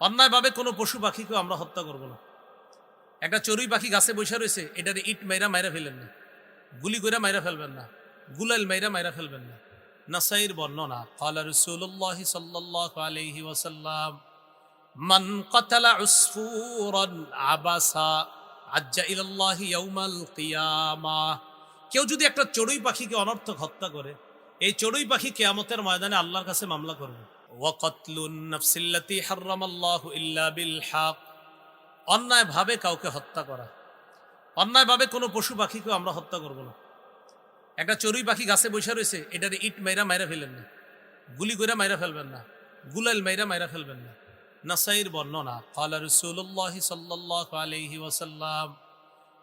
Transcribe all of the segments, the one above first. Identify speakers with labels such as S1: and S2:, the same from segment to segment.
S1: অন্যায়ভাবে কোনো পশু পাখিকেও আমরা হত্যা করব না। একটা চড়ুই পাখি গাছে বসে রয়েছে, এটাতে ইট মাইরা মাইরা ফেলেন না। গুলি করে মাইরা ফেলবেন না। গুলাল মাইরা মাইরা ফেলবেন না। নাসাইর বর্ণনা কালা রসুল্লাহ সাল্লাহ আলহি ওয়াসাল্লাম, মান কতালা উসফুরন আবাসা, আজ্জা ইল্লাহ ইয়াউমাল কিয়ামা। কেউ যদি একটা চড়ুই পাখিকে অনর্থক হত্যা করে, এই চড়ুই পাখি কেয়ামতের ময়দানে আল্লাহর কাছে মামলা করবে। ওয়াকাতলুন নাফসিল্লাতি হারামাল্লাহু ইল্লা বিল হক অন্যায়ভাবে কাউকে হত্যা করা অন্যায়ভাবে কোনো পশু পাখিকেও আমরা হত্যা করব না একটা চড়ুই পাখি গাছে বসে রয়েছে এটার ইট মাইরা মাইরা ফেলেন না গুলি করে মাইরা ফেলবেন না গুলাল মাইরা মাইরা ফেলবেন না নাসাইর বর্ণনা قال رسول الله صلى الله عليه وسلم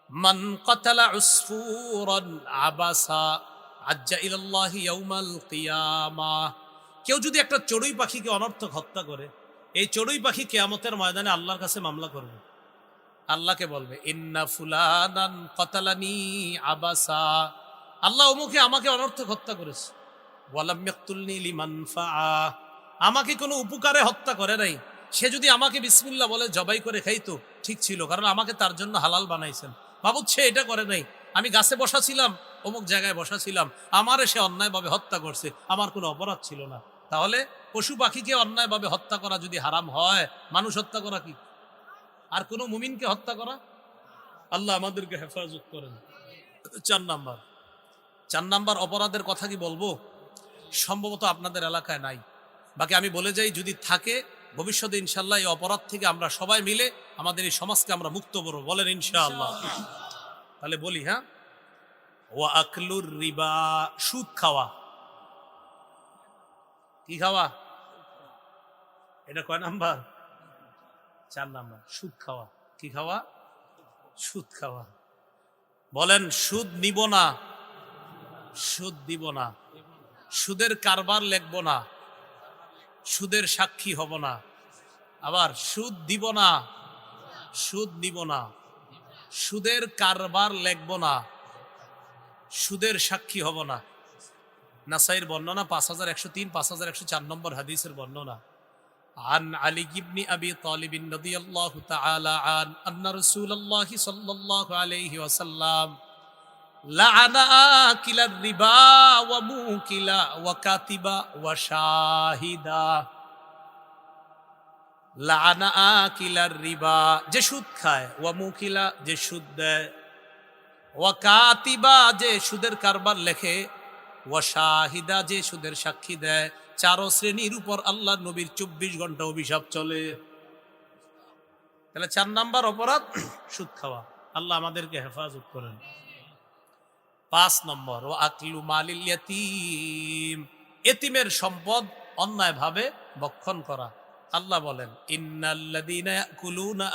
S1: من قتل عصفورا عبسا عج الى الله يوم القيامه কেউ যদি একটা চড়ুই পাখিকে অনর্থক হত্যা করে, এই চড়ুই পাখি কেয়ামতের ময়দানে আল্লাহর কাছে মামলা করবে। আল্লাহকে বলবে, ইন্না ফুলানান কতালানি আবাসা। আল্লাহ অমুকে আমাকে অনর্থক হত্যা করেছে। ওয়ালাম ইয়াকতুলনি লিমান ফাআ। আমাকে কোনো উপকারে হত্যা করে নাই। সে যদি আমাকে বিসমিল্লাহ বলে, জবাই করে খাইতো ঠিক ছিল, কারণ আমাকে তার জন্য হালাল বানাইছেন। বাবুদ সে এটা করে নাই। আমি গাছে বসা ছিলাম, অমুক জায়গায় বসা ছিলাম। আমারে সে অন্যায়ভাবে হত্যা করছে। আমার কোনো অপরাধ ছিল না। তাহলে পশু পাখিকে অন্যায়ভাবে হত্যা করা যদি হারাম হয় মানুষ হত্যা করা কি? আর কোনো মুমিনকে হত্যা করা? আল্লাহ আমাদেরকে হেফাজত করেন। চার নাম্বার। চার নাম্বার অপরাধের কথা কি বলব? সম্ভবত আপনাদের এলাকায় নাই। বাকি আমি বলে যাই যদি থাকে ভবিষ্যতে ইনশাল্লাহ এই অপরাধ থেকে আমরা সবাই মিলে আমাদের এই সমাজকে আমরা মুক্ত করব বলেন ইনশাআল্লাহ। তাহলে বলি হ্যাঁ? ও আকলুর রিবা সুদ খাওয়া। কি খাওয়া? এটা কয় নাম্বার? চার নাম্বার। সুদ খাওয়া। কি খাওয়া? সুদ খাওয়া। বলেন সুদ নিব না। সুদ দিব না। সুদের কারবার লেখব না। সুদের সাক্ষী হব না। আবার সুদ দিব না। সুদ নিব না। সুদের কারবার লেখব না। সুদের সাক্ষী হব না। নাসাইর বর্ণনা পাঁচ হাজার একশো তিন পাঁচ হাজার একশো চার নম্বর হাদিসের বর্ণনা عن علي بن أبي طالب رضي الله تعالى عن أن رسول الله صلى الله عليه وسلم لعن آكل الربا وموكل وكاتب وشاهدا لعن آكل الربا যে সুদ খায় ওয়ামুকিলা যে সুদ দেয় ওয়াকাতিবা যে সুদের কারবার লেখে ওয়াশাহিদা যে সুদের সাক্ষী দেয়, চারো শ্রেণির উপর আল্লাহ নবীর চব্বিশ ঘণ্টা অভিশাপ চলে। তাহলে চার নাম্বার অপরাধ, সুদ খাওয়া। আল্লাহ আমাদেরকে হেফাজত করেন। পাঁচ নম্বর ও আকলু মালিল এতিমের সম্পদ অন্যায়ভাবে বক্ষণ করা। আল্লাহ বলেন, ইন্নাল্লাযীনা ইয়াকুলুনা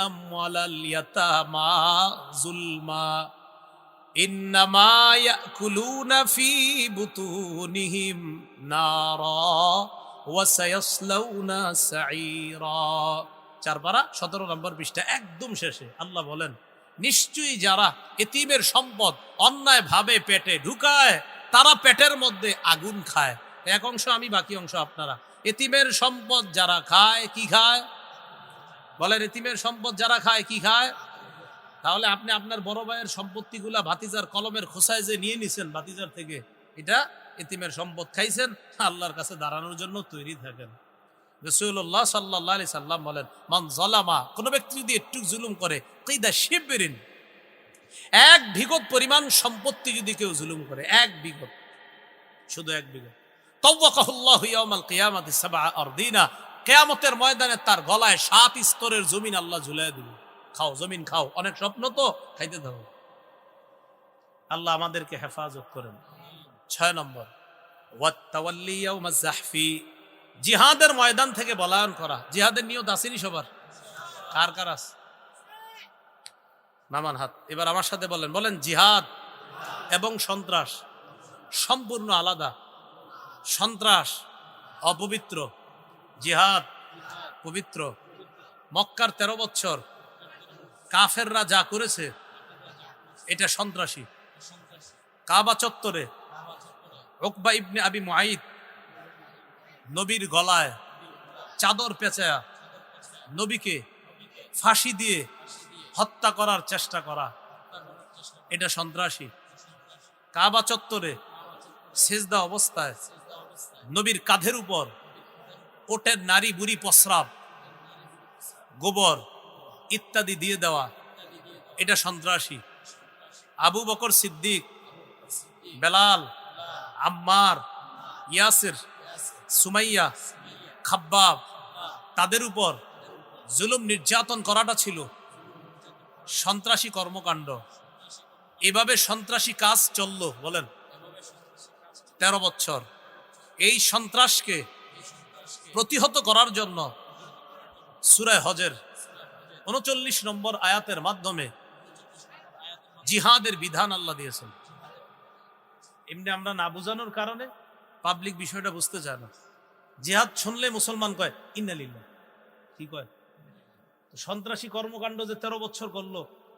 S1: ইয়াতামা সতেরো নম্বর একদম শেষে আল্লাহ বলেন, নিশ্চয়ই যারা এতিমের সম্পদ অন্যায় ভাবে পেটে ঢুকায়, তারা পেটের মধ্যে আগুন খায়। এক অংশ আমি, বাকি অংশ আপনারা। এতিমের সম্পদ যারা খায়, কি খায়? বলেন, এতিমের সম্পদ যারা খায়, কি খায়? তাহলে আপনি আপনার বড় ভাইয়ের সম্পত্তিগুলা ভাতিজার কলমের খোসায় যে নিয়ে নিছেন ভাতিজার থেকে, এটা এতিমের সম্পদ খাইছেন, আল্লাহর কাছে দাঁড়ানোর জন্য তৈরি থাকেন। রসুল্লাহ সাল্লাহ আলি সাল্লাম বলেন, মান জলামা কোনো ব্যক্তি যদি একটু জুলুম করে, কেদা শিবরিন? এক বিগত পরিমাণ সম্পত্তি যদি কেউ জুলুম করে, এক বিগত, শুধু এক বিগত। তওয়াকাহুল্লাহ ইয়াউমাল কিয়ামাতি আরদিনা, কিয়ামতের ময়দানে তার গলায় সাত স্তরের জমিন আল্লাহ ঝুলাই দিবে খাও, জমিন খাও, অনেক স্বপ্ন তো খাইতে দাও আল্লাহ আমাদেরকে হেফাজত করেন। ছয় নম্বর জিহাদের ময়দান থেকে বলায়ন করা। জিহাদের নিয়ত আসেনি সবার? কার কার আছে নামান হাত, এবার আমার সাথে বলেন। বলেন, জিহাদ এবং সন্ত্রাস সম্পূর্ণ আলাদা। সন্ত্রাস অপবিত্র। জিহাদ পবিত্র। মক্কার তেরো বছর কাফেররা যা করেছে, এটা সন্ত্রাসী। কাবা চত্বরে ওকবা ইবনে আবি মুআইদ নবীর গলায় চাদর পেঁচায়া নবীকে ফাঁসি দিয়ে হত্যা করার চেষ্টা করা, এটা সন্ত্রাসী। কাবা চত্বরে সেজদা অবস্থায় নবীর কাঁধের উপর ওটের নারী বুড়ি প্রস্রাব, গোবর ইত্যাদি দিয়ে দেওয়া, এটা সন্ত্রাসী। আবু বকর সিদ্দিক, বেলাল, আম্মার, ইয়াসির, সুমাইয়া, খাব্বাব, তাদের উপর জুলুম নির্যাতন করাটা ছিল সন্ত্রাসী কর্মকাণ্ড। এভাবে সন্ত্রাসী কাজ চলল, বলেন, তেরো বছর। এই সন্ত্রাসকে প্রতিহত করার জন্য সুরায় হজের উনচল্লিশ নম্বর আয়াতের মাধ্যমে জিহাদের বিধান আল্লাহ দিয়েছেন। এমনি আমরা না বোঝানোর কারণে পাবলিক বিষয়টা বুঝতে চায় না। জিহাদ শুনলে মুসলমান কয় ইন্নালিল্লাহ কি কয়? সন্ত্রাসী কর্মকাণ্ড যে তেরো বছর করল,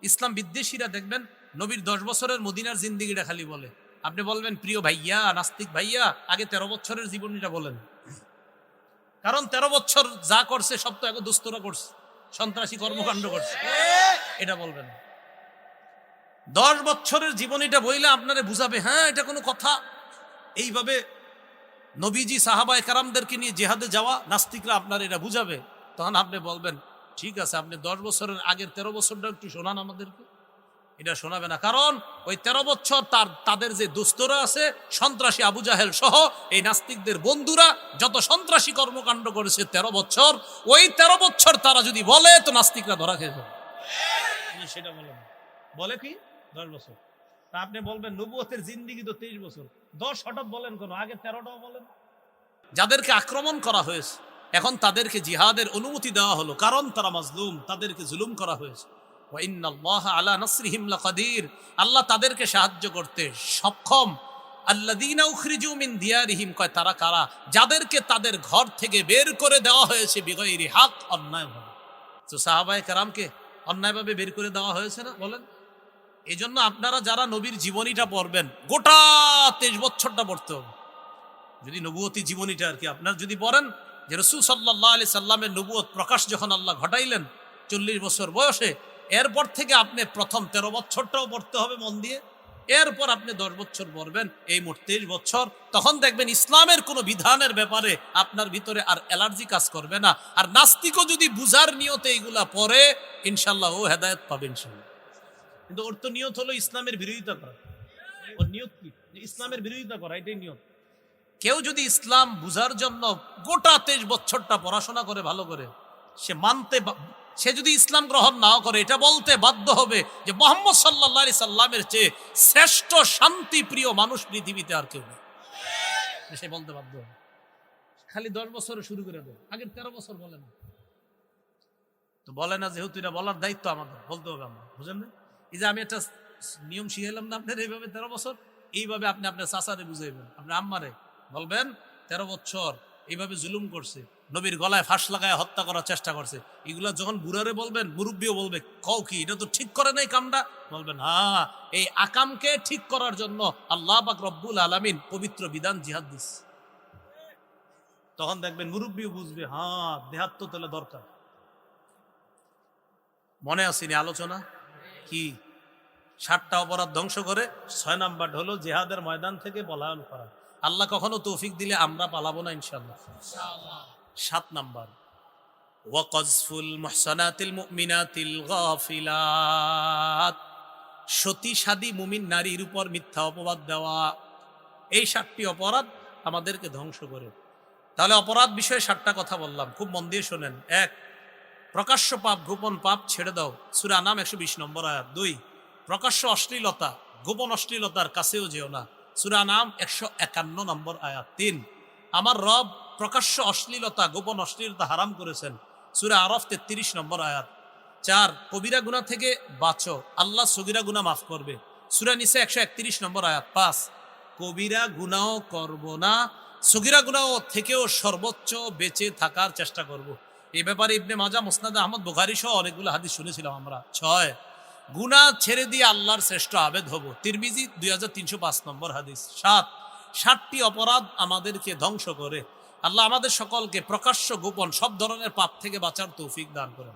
S1: ইসলাম বিদ্বেষীরা দেখবেন নবীর দশ বছরের মদিনার জিন্দিগিটা খালি বলে। আপনি বলবেন, প্রিয় ভাইয়া, নাস্তিক ভাইয়া, আগে তেরো বছরের জীবনীটা বলেন। কারণ তেরো বছর যা করছে সব তো এখন দুস্তরা করছে। সন্ত্রাসী কর্মকাণ্ড করছে। এটা বলবেন। দশ বছরের জীবনীটা বইলে আপনারে বুঝাবে হ্যাঁ এটা কোনো কথা। এইভাবে নবীজি সাহাবা কারামদেরকে নিয়ে জেহাদে যাওয়া নাস্তিকরা আপনার এটা বুঝাবে। তখন আপনি বলবেন ঠিক আছে আপনি দশ বছরের আগের তেরো বছরটা একটু শোনান আমাদেরকে। এটা শোনাবে না। কারণ ওই তেরো বছর তার তাদের যে দুস্তরা আছে সন্ত্রাসী আবু জাহেল সহ এই নাস্তিকদের বন্ধুরা যত সন্ত্রাসী কর্মকাণ্ড করেছে তেরো বছর ওই তেরো বছর তারা যদি বলে তো নাস্তিকরা ধরা খেয়ে যাবে। সেটা বলেন বলে কি? দশ বছর। তা আপনি বলবেন নবুয়তের জিন্দিগি তো তেইশ বছর। দশ হঠাৎ বলেন কোনো? আগে তেরোটাও বলেন। যাদেরকে আক্রমণ করা হয়েছে এখন তাদেরকে জিহাদের অনুমতি দেওয়া হলো কারণ তারা মাজলুম তাদেরকে জুলুম করা হয়েছে। আলা নাসরিহিম লাকাদির আল্লাহ তাদেরকে সাহায্য করতে সক্ষম। মিন দিয়ারিহিম, কয়, তারা কারা? যাদেরকে তাদের ঘর থেকে বের করে দেওয়া হয়েছে বিগয়রি হক অন্যায়ভাবে তো সাহাবায়ে কেরামকে অন্যায়ভাবে বের করে দেওয়া হয়েছে না, বলেন? এই জন্য আপনারা যারা নবীর জীবনীটা পড়বেন, গোটা তেইশ বছরটা পড়তে হবে। যদি নবুয়তি জীবনীটা আর কি, আপনার যদি পড়েন, যে রসুল সাল্লাহ আলি সাল্লামের নবুয়ত প্রকাশ যখন আল্লাহ ঘটাইলেন, চল্লিশ বছর বয়সে এরপর থেকে আপনি প্রথম তেরো বছরটাও পড়তে হবে মন দিয়ে। এরপর আপনি দশ বছর পড়বেন, এই মোট তেইশ বছর। তখন দেখবেন ইসলামের কোনো বিধানের ব্যাপারে আপনার ভিতরে আর অ্যালার্জি কাজ করবে না। আর নাস্তিকও যদি বুঝার নিয়তে এইগুলা পরে ইনশাল্লাহ ও হেদায়ত পাবে ইনশাল্লাহ। কিন্তু ওর তো নিয়ত হলো ইসলামের বিরোধিতা করা। ওর নিয়ত কি? ইসলামের বিরোধিতা করা, এটাই নিয়ত। কেউ যদি ইসলাম বুঝার জন্য গোটা তেইশ বছরটা পড়াশোনা করে ভালো করে, সে মানতে সে যদি ইসলাম গ্রহণ নাও করে, এটা বলতে বাধ্য হবে যে মোহাম্মদ সাল্লাহ সাল্লামের চেয়ে শ্রেষ্ঠ শান্তি প্রিয় মানুষ পৃথিবীতে আর কেউ নেই। সে বলতে বাধ্য হবে। খালি দশ বছরে শুরু করে দেয় আগের তেরো বছর বলে না। তো বলে না যেহেতু এটা বলার দায়িত্ব আমাদের, বলতে হবে আমরা বুঝেন না? এই যে আমি একটা নিয়ম শিখাইলাম না আপনার এইভাবে তেরো বছর, এইভাবে আপনি আপনার চাচারে বুঝাইবেন, আপনার আম্মারে বলবেন, তেরো বছর এইভাবে জুলুম করছে, নবীর গলায় ফাঁস লাগায় হত্যা করার চেষ্টা করছে। এগুলা যখন বুড়ারে বলবেন, মুরব্বীও বলবে, কও কি, এটা তো ঠিক করে নাই কামটা? বলবেন হ্যাঁ এই আকামকে ঠিক করার জন্য আল্লাহ পাক রব্বুল আলামিন পবিত্র বিধান জিহাদ দিস। তখন দেখবেন মুরব্বীও বুঝবে হ্যাঁ দেহাত তো তাহলে দরকার। মনে আসেনি আলোচনা? কি? ষাটটা অপরাধ ধ্বংস করে, ছয় নাম্বার হলো জেহাদের ময়দান থেকে পলায়ন করা। আল্লাহ কখনো তৌফিক দিলে আমরা পালাবো না ইনশাল্লাহ সাত নাম্বার। ওয়াকজফুল মুহসানাতিল মুমিনাতিল গাফিলাত। সতী সাদী মুমিন নারীর উপর মিথ্যা অপবাদ দেওয়া। এই সাতটি অপরাধ আমাদেরকে ধ্বংস করে। তাহলে অপরাধ বিষয়ে সাতটা কথা বললাম। খুব মন দিয়ে শোনেন। এক, প্রকাশ্য পাপ, গোপন পাপ ছেড়ে দাও। সুরা নাম একশো বিশ নম্বর আয়াত। দুই, প্রকাশ্য অশ্লীলতা, গোপন অশ্লীলতার কাছেও যেও না। সুরা নাম একশো একান্ন নম্বর আয়াত। তিন, আমার রব প্রকাশ্য অশ্লীলতা, গোপন অশ্লীলতা হারাম করেছেন। সুরা আরফ তেত্রিশ নম্বর আয়াত। চার, কবিরা গুণা থেকে বাঁচো, আল্লাহ সগিরা গুণা মাফ করবে। সুরা নিসে একশো একত্রিশ নম্বর আয়াত। পাঁচ, কবিরা গুনাও করব না, সগিরা গুনাও থেকেও সর্বোচ্চ বেঁচে থাকার চেষ্টা করব। এই ব্যাপারে ইবনে মাজা মুসনাদ আহমদ বুখারি সহ অনেকগুলো হাদিস শুনেছিলাম আমরা। ছয় গুনা ছেড়ে দিয়ে আল্লাহর শ্রেষ্ঠ আবেদ হব। তিরমিজি দুই হাজার তিনশো পাঁচ নম্বর হাদিস। সাত, ষাটটি অপরাধ আমাদেরকে ধ্বংস করে। আল্লাহ আমাদের সকলকে প্রকাশ্য, গোপন, সব ধরনের পাপ থেকে বাঁচার তৌফিক দান করেন।